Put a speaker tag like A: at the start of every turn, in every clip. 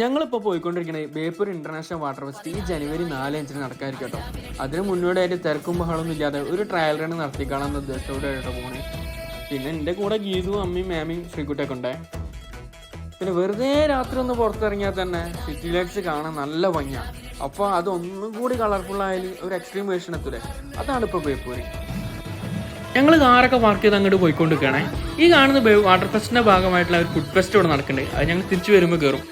A: ഞങ്ങളിപ്പോൾ പോയിക്കൊണ്ടിരിക്കുന്നത് Beypore international water fest ഈ ജനുവരി നാല് അഞ്ചിന് നടക്കാതിരിക്കും കേട്ടോ. അതിന് മുന്നോടിയായിട്ട് തിരക്കും ബഹളമൊന്നും ഇല്ലാതെ ഒരു ട്രയൽ റൺ നടത്തിക്കാണെന്ന ഉദ്ദേശത്തോടെ കേട്ടോ പോണേ. പിന്നെ എന്റെ കൂടെ ഗീതുവും അമ്മയും മാമിയും ശ്രീകുട്ടൊക്കെ ഉണ്ടേ. പിന്നെ വെറുതെ രാത്രി ഒന്ന് പുറത്തിറങ്ങിയാൽ തന്നെ സിറ്റി ലൈറ്റ്സ് കാണാൻ നല്ല ഭംഗിയാണ് അപ്പോൾ അതൊന്നും കൂടി കളർഫുള്ളായാലും ഒരു എക്സ്ട്രീം വേർഷൻ എത്തൂലേ. അതാണ് ഇപ്പോൾ ബേപ്പൂരി. ഞങ്ങൾ കാറൊക്കെ പാർക്ക് ചെയ്ത് അങ്ങോട്ട് പോയിക്കൊണ്ടിരിക്കുകയാണേ. ഈ കാണുന്ന വാട്ടർ ഫെസ്റ്റിന്റെ ഭാഗമായിട്ടുള്ള ഒരു ഫുഡ് ഫെസ്റ്റ് ഇവിടെ നടക്കുന്നുണ്ട്. അത് ഞങ്ങൾ തിരിച്ചു വരുമ്പോൾ കയറും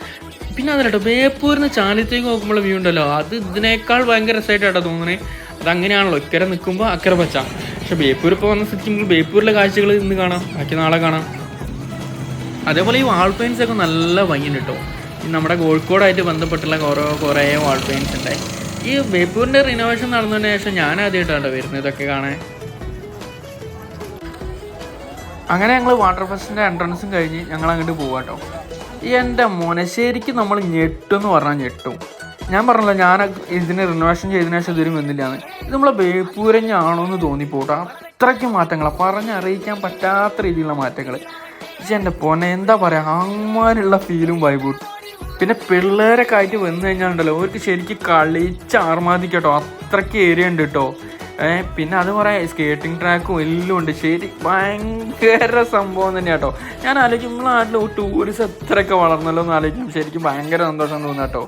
A: പിന്നെ അതല്ല കേട്ടോ ബേപ്പൂരിന്ന് ചാലിത്തേക്ക് നോക്കുമ്പോൾ വ്യൂ ഉണ്ടല്ലോ അത് ഇതിനേക്കാൾ ഭയങ്കര രസമായിട്ടാട്ടോ തോന്നുന്നത് അത് അങ്ങനെയാണല്ലോ ഇക്കരെ നിൽക്കുമ്പോൾ അക്കരെ പച്ച. പക്ഷെ ബേപ്പൂർ ഇപ്പോൾ വന്ന സ്ഥിതി ബേപ്പൂരിലെ കാഴ്ചകൾ ഇന്ന് കാണാം ബാക്കി നാളെ കാണാം. അതേപോലെ ഈ വാൾ പെയിൻസ് ഒക്കെ നല്ല ഭംഗിയുണ്ട് കേട്ടോ നമ്മുടെ കോഴിക്കോടായിട്ട് ബന്ധപ്പെട്ടുള്ള കുറേ കുറേ വാൾ പെയിൻസ് ഉണ്ട് ഈ ബേപ്പൂരിന്റെ റിനോവേഷൻ നടന്നതിന് ശേഷം ഞാൻ ആദ്യമായിട്ടാണ് വരുന്നത് ഇതൊക്കെ കാണാൻ. അങ്ങനെ ഞങ്ങൾ വാട്ടർ ഫെസ്റ്റിന്റെ എൻട്രൻസും കഴിഞ്ഞ് ഞങ്ങൾ അങ്ങോട്ട് പോവാട്ടോ എന്റെ മോനെ ശരിക്കും നമ്മൾ ഞെട്ടും എന്ന് പറഞ്ഞാൽ ഞെട്ടും. ഞാൻ പറഞ്ഞല്ലോ ഞാൻ ഇതിന് റിനോവേഷൻ ചെയ്തതിനു ശേഷം ഇതുവരും വന്നില്ലാന്ന്. ഇത് നമ്മളെ ബേപ്പൂരഞ്ഞാണോ എന്ന് തോന്നിപ്പോട്ടെ. അത്രയ്ക്ക് മാറ്റങ്ങളാണ് പറഞ്ഞറിയിക്കാൻ പറ്റാത്ത രീതിയിലുള്ള മാറ്റങ്ങൾ എന്റെ പൊന്നെ എന്താ പറയുക അങ്ങനെയുള്ള ഫീലും വൈബും പിന്നെ പിള്ളേരൊക്കെ ആയിട്ട് വന്നു കഴിഞ്ഞാൽ ഉണ്ടല്ലോ അവർക്ക് ശരിക്കും കളിച്ച് ആർമാദിക്കട്ടോ. അത്രയ്ക്ക് ഏരിയ ഉണ്ട് കേട്ടോ പിന്നെ അത് കുറേ സ്കേറ്റിംഗ് ട്രാക്കും എല്ലാം ഉണ്ട്. ശരി ഭയങ്കര സംഭവം തന്നെ കേട്ടോ ഞാൻ ആലോചിക്കും നമ്മളെ നാട്ടിൽ ടൂറിസം എത്രയൊക്കെ വളർന്നല്ലോ എന്ന് ആലോചിക്കും. ശരിക്കും ഭയങ്കര സന്തോഷം തോന്നുന്നു കേട്ടോ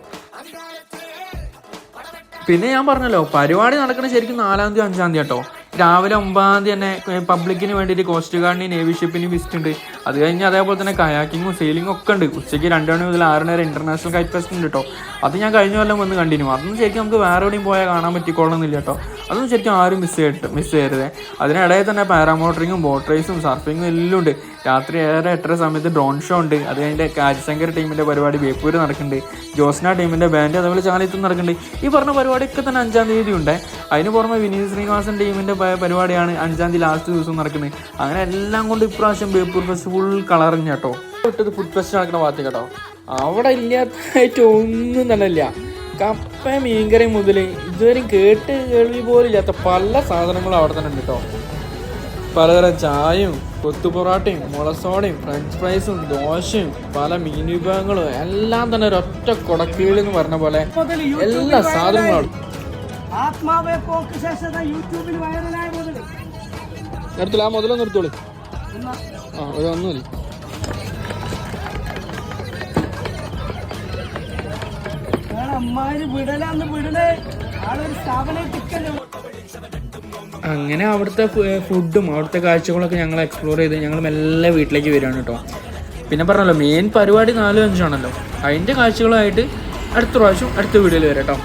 A: പിന്നെ ഞാൻ പറഞ്ഞല്ലോ പരിപാടി നടക്കുന്നത് ശരിക്കും നാലാം തീയതി അഞ്ചാം തീയതി കേട്ടോ രാവിലെ ഒമ്പതാം തീയതി തന്നെ പബ്ലിക്കിന് വേണ്ടിയിട്ട് കോസ്റ്റ് ഗാർഡിന് നേവി ഷിപ്പിന് വിസിറ്റ് ഉണ്ട്. അത് കഴിഞ്ഞ് അതേപോലെ തന്നെ കയാക്കിങ്ങും സെയിലിംഗും ഒക്കെ ഉണ്ട്. ഉച്ചയ്ക്ക് രണ്ട് മണി മുതൽ ആറ് നേരം ഇന്റർനാഷണൽ കൈറ്റ് ഫെസ്റ്റ് ഉണ്ട് കേട്ടോ അത് ഞാൻ കഴിഞ്ഞ കൊല്ലം വന്ന് കണ്ടിന്യൂ അതൊന്നും ശരിക്കും നമുക്ക് വേറെ എവിടെയും പോയാൽ കാണാൻ പറ്റിക്കോളണമെന്നില്ല കേട്ടോ അതൊന്നും ശരിക്കും ആരും മിസ് ചെയ്തിട്ട് മിസ് ചെയ്യരുത്. അതിനിടയിൽ തന്നെ പാരാമോട്ടറിങ്ങും ബോട്ട് റേസും സർഫിങ്ങും എല്ലാം ഉണ്ട്. രാത്രി ഏറെ എട്ടര സമയത്ത് ഡ്രോൺ ഷോ ഉണ്ട്. അത് കഴിഞ്ഞിട്ട് കാജിശങ്കർ ടീമിന്റെ പരിപാടി ബേപ്പൂര് നടക്കുന്നുണ്ട്. ജോസ്ന ടീമിന്റെ ബാൻഡ് അതേപോലെ ചാലിത്തും നടക്കുന്നുണ്ട്. ഈ പറഞ്ഞ പരിപാടിയൊക്കെ തന്നെ അഞ്ചാം തീയതി ഉണ്ട്. അതിന് പുറമെ വിനീത് ശ്രീനിവാസൻ ടീമിന്റെ പരിപാടിയാണ് അഞ്ചാം തീയതി ലാസ്റ്റ് ദിവസം നടക്കുന്നത്. അങ്ങനെ എല്ലാം കൊണ്ട് ഇപ്രാവശ്യം ബേപ്പൂർ ഫെസ്റ്റ് ഫുൾ കളറിഞ്ഞ കേട്ടോ. ഇട്ടത് ഫുഡ് ഫെസ്റ്റ് നടക്കുന്ന ഭാഗത്ത് കേട്ടോ. അവിടെ ഇല്ലാത്തതായിട്ട് ഒന്നും തന്നെ ഇല്ല കപ്പ മീൻകറി മുതൽ ഇതുവരെയും കേട്ട് കേൾവി പോലും ഇല്ലാത്ത പല സാധനങ്ങളും അവിടെ തന്നെ ഉണ്ട് കേട്ടോ പലതരം ചായയും കൊത്തു പൊറോട്ടയും മുളസോടയും ഫ്രഞ്ച് ഫ്രൈസും ദോശയും പല മീൻ വിഭവങ്ങളും എല്ലാം തന്നെ ഒരൊറ്റ കൊടക്കീഴിൽ എന്ന് പറഞ്ഞ പോലെ എല്ലാ സാധനങ്ങളും. നിർത്തില്ല ആ മുതല. നിർത്തോളൂ ആ ഒന്നുമില്ല.
B: കിട്ടല്ലോ
A: അങ്ങനെ അവിടുത്തെ ഫുഡും അവിടുത്തെ കാഴ്ചകളൊക്കെ ഞങ്ങൾ എക്സ്പ്ലോർ ചെയ്ത് ഞങ്ങൾ മെല്ലെ വീട്ടിലേക്ക് വരികയാണ് കേട്ടോ. പിന്നെ പറഞ്ഞല്ലോ മെയിൻ പരിപാടി നാലും അഞ്ചാണല്ലോ അതിന്റെ കാഴ്ചകളായിട്ട് അടുത്ത പ്രാവശ്യം അടുത്ത വീഡിയോയിൽ വരാം